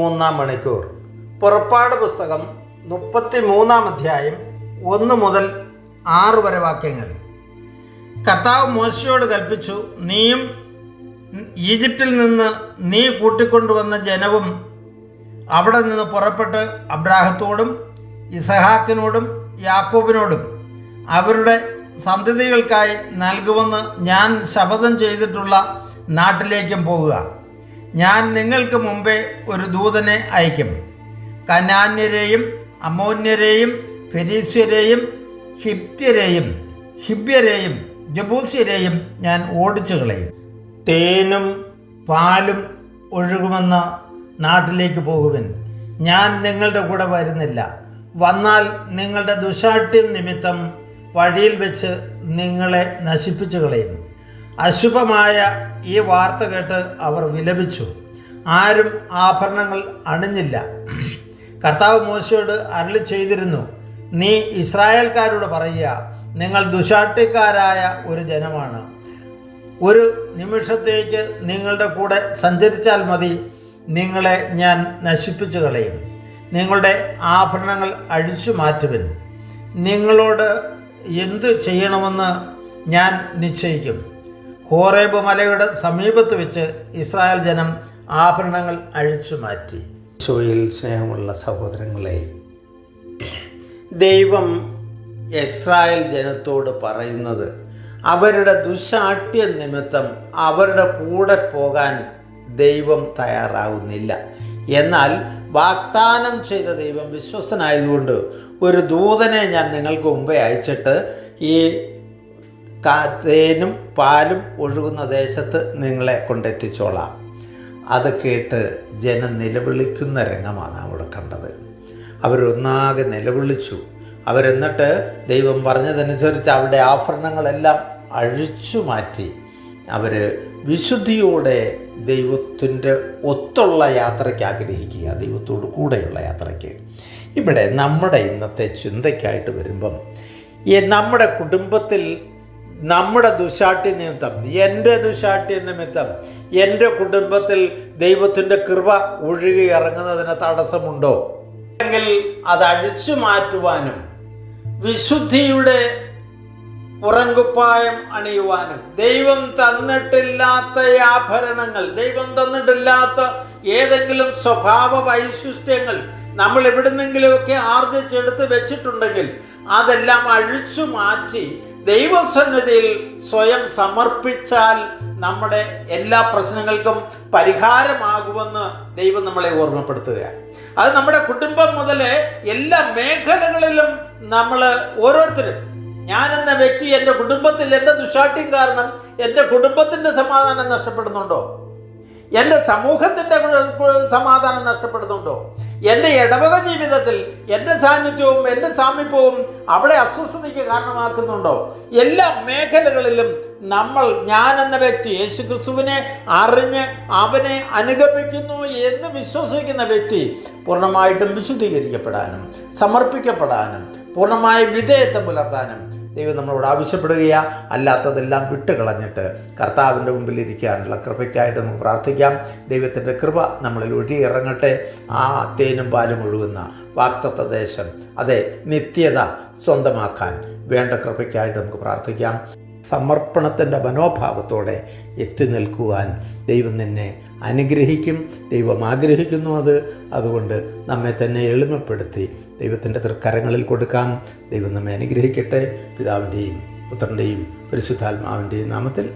ഒന്നാം മണിക്കൂർ. പുറപ്പാട് പുസ്തകം മുപ്പത്തി മൂന്നാം അധ്യായം ഒന്ന് മുതൽ ആറ് വരെ വാക്യങ്ങൾ. കർത്താവ് മോശയോട് കൽപ്പിച്ചു നീയും ഈജിപ്തിൽ നിന്ന് നീ കൂട്ടിക്കൊണ്ടുവന്ന ജനവും അവിടെ നിന്ന് പുറപ്പെട്ട് അബ്രാഹത്തോടും ഇസഹാക്കിനോടും യാക്കോബിനോടും അവരുടെ സന്തതികൾക്കായി നൽകുമെന്ന് ഞാൻ ശപഥം ചെയ്തിട്ടുള്ള നാട്ടിലേക്കും പോകുക. ഞാൻ നിങ്ങൾക്ക് മുമ്പേ ഒരു ദൂതനെ അയക്കും. കനാന്യരെയും അമോന്യരെയും ഫെരീസ്യരെയും ഹിപ്ത്യരെയും ഹിബ്യരെയും ജബൂസ്യരെയും ഞാൻ ഓടിച്ചു കളയും. തേനും പാലും ഒഴുകുമെന്ന നാട്ടിലേക്ക് പോകുവൻ. ഞാൻ നിങ്ങളുടെ കൂടെ വരുന്നില്ല. വന്നാൽ നിങ്ങളുടെ ദുശാഠ്യം നിമിത്തം വഴിയിൽ വെച്ച് നിങ്ങളെ നശിപ്പിച്ചു കളയും. അശുഭമായ ഈ വാർത്ത കേട്ട് അവർ വിലപിച്ചു. ആരും ആഭരണങ്ങൾ അണിഞ്ഞില്ല. കർത്താവ് മോശയോട് അരളി ചെയ്തിരുന്നു. നീ ഇസ്രായേൽക്കാരോട് പറയുക നിങ്ങൾ ദുശാട്ടിക്കാരായ ഒരു ജനമാണ്. ഒരു നിമിഷത്തേക്ക് നിങ്ങളുടെ കൂടെ സഞ്ചരിച്ചാൽ മതി. നിങ്ങളെ ഞാൻ നശിപ്പിച്ചു കളയും നിങ്ങളുടെ ആഭരണങ്ങൾ അഴിച്ചു മാറ്റുവിൻ. നിങ്ങളോട് എന്തു ചെയ്യണമെന്ന് ഞാൻ നിശ്ചയിക്കും. ഹോറേബ് മലയുടെ സമീപത്ത് വെച്ച് ഇസ്രായേൽ ജനം ആഭരണങ്ങൾ അഴിച്ചു മാറ്റി. ഷോയിൽ സ്നേഹമുള്ള സഹോദരങ്ങളെ ദൈവം ഇസ്രായേൽ ജനത്തോട് പറയുന്നത് അവരുടെ ദുശാഠ്യ നിമിത്തം അവരുടെ കൂടെ പോകാൻ ദൈവം തയ്യാറാകുന്നില്ല എന്നാൽ വാഗ്ദാനം ചെയ്ത ദൈവം വിശ്വസനായതുകൊണ്ട് ഒരു ദൂതനെ ഞാൻ നിങ്ങൾക്ക് മുമ്പേ അയച്ചിട്ട് ഈ തേനും പാലും ഒഴുകുന്ന ദേശത്ത് നിങ്ങളെ കൊണ്ടെത്തിച്ചോളാം. അത് കേട്ട് ജനം നിലവിളിക്കുന്ന രംഗമാണ് അവിടെ കണ്ടത്. അവരൊന്നാകെ നിലവിളിച്ചു. അവരെന്നിട്ട് ദൈവം പറഞ്ഞതനുസരിച്ച് അവരുടെ ആഭരണങ്ങളെല്ലാം അഴിച്ചു മാറ്റി. അവർ വിശുദ്ധിയോടെ ദൈവത്തിന്റെ ഒത്തുള്ള യാത്രയ്ക്ക് ആഗ്രഹിക്കുക ദൈവത്തോട് കൂടെയുള്ള യാത്രയ്ക്ക്. ഇവിടെ നമ്മുടെ ഇന്നത്തെ ചിന്തയ്ക്കായിട്ട് വരുമ്പം നമ്മുടെ കുടുംബത്തിൽ നമ്മുടെ ദുശാട്ടി നിമിത്തം എന്റെ ദുശാട്ടി നിമിത്തം എന്റെ കുടുംബത്തിൽ ദൈവത്തിന്റെ കൃപ ഒഴുകി ഇറങ്ങുന്നതിന് തടസ്സമുണ്ടോ? അല്ലെങ്കിൽ അത് അഴിച്ചു മാറ്റുവാനും വിശുദ്ധിയുടെ പുറങ്കുപ്പായം അണിയുവാനും ദൈവം തന്നിട്ടില്ലാത്ത ആഭരണങ്ങൾ ദൈവം തന്നിട്ടില്ലാത്ത ഏതെങ്കിലും സ്വഭാവ വൈശിഷ്ട്യങ്ങൾ നമ്മൾ എവിടുന്നെങ്കിലുമൊക്കെ ആർജിച്ചെടുത്ത് വെച്ചിട്ടുണ്ടെങ്കിൽ അതെല്ലാം അഴിച്ചു മാറ്റി ദൈവസന്നിധിയിൽ സ്വയം സമർപ്പിച്ചാൽ നമ്മുടെ എല്ലാ പ്രശ്നങ്ങൾക്കും പരിഹാരമാകുമെന്ന് ദൈവം നമ്മളെ ഓർമ്മപ്പെടുത്തുകയാണ്. അത് നമ്മുടെ കുടുംബം മുതൽ എല്ലാ മേഖലകളിലും നമ്മൾ ഓരോരുത്തരും ഞാൻ എന്ന വ്യക്തി എന്റെ കുടുംബത്തിൽ എന്റെ ദുശാഠ്യം കാരണം എന്റെ കുടുംബത്തിന്റെ സമാധാനം നഷ്ടപ്പെടുന്നുണ്ടോ? എന്റെ സമൂഹത്തിന്റെ സമാധാനം നഷ്ടപ്പെടുന്നുണ്ടോ? എന്റെ ഇടവക ജീവിതത്തിൽ എന്റെ സാന്നിധ്യവും എന്റെ സാമീപ്യവും അവിടെ അസ്വസ്ഥതയ്ക്ക് കാരണമാക്കുന്നുണ്ടോ? എല്ലാ മേഖലകളിലും നമ്മൾ ഞാൻ എന്ന വ്യക്തി യേശു ക്രിസ്തുവിനെ അറിഞ്ഞ് അവനെ അനുഗമിക്കുന്നു എന്ന് വിശ്വസിക്കുന്ന വ്യക്തി പൂർണമായിട്ടും വിശുദ്ധീകരിക്കപ്പെടാനും സമർപ്പിക്കപ്പെടാനും പൂർണമായ വിധേയത്വം പുലർത്താനും ദൈവം നമ്മളോട് ആവശ്യപ്പെടുകയാ. അല്ലാത്തതെല്ലാം വിട്ടുകളഞ്ഞിട്ട് കർത്താവിന്റെ മുമ്പിൽ ഇരിക്കാനുള്ള കൃപയ്ക്കായിട്ട് നമുക്ക് പ്രാർത്ഥിക്കാം. ദൈവത്തിന്റെ കൃപ നമ്മളിൽ ഒഴിയിറങ്ങട്ടെ ആ തേനും പാലും ഒഴുകുന്ന വാക്തത്വ ദേശം അതെ നിത്യത സ്വന്തമാക്കാൻ വേണ്ട കൃപയ്ക്കായിട്ട് നമുക്ക് പ്രാർത്ഥിക്കാം. സമർപ്പണത്തിന്റെ മനോഭാവത്തോടെ എത്തി നിൽക്കുവാൻ ദൈവം നിന്നെ അനുഗ്രഹിക്കും. ദൈവം ആഗ്രഹിക്കുന്നു അത്. അതുകൊണ്ട് നമ്മെ തന്നെ എളിമപ്പെടുത്തി ദൈവത്തിന്റെ തൃക്കരങ്ങളിൽ കൊടുക്കാം. ദൈവം നമ്മെ അനുഗ്രഹിക്കട്ടെ. പിതാവിന്റെയും പുത്രന്റെയും പരിശുദ്ധാത്മാവിന്റെയും നാമത്തിൽ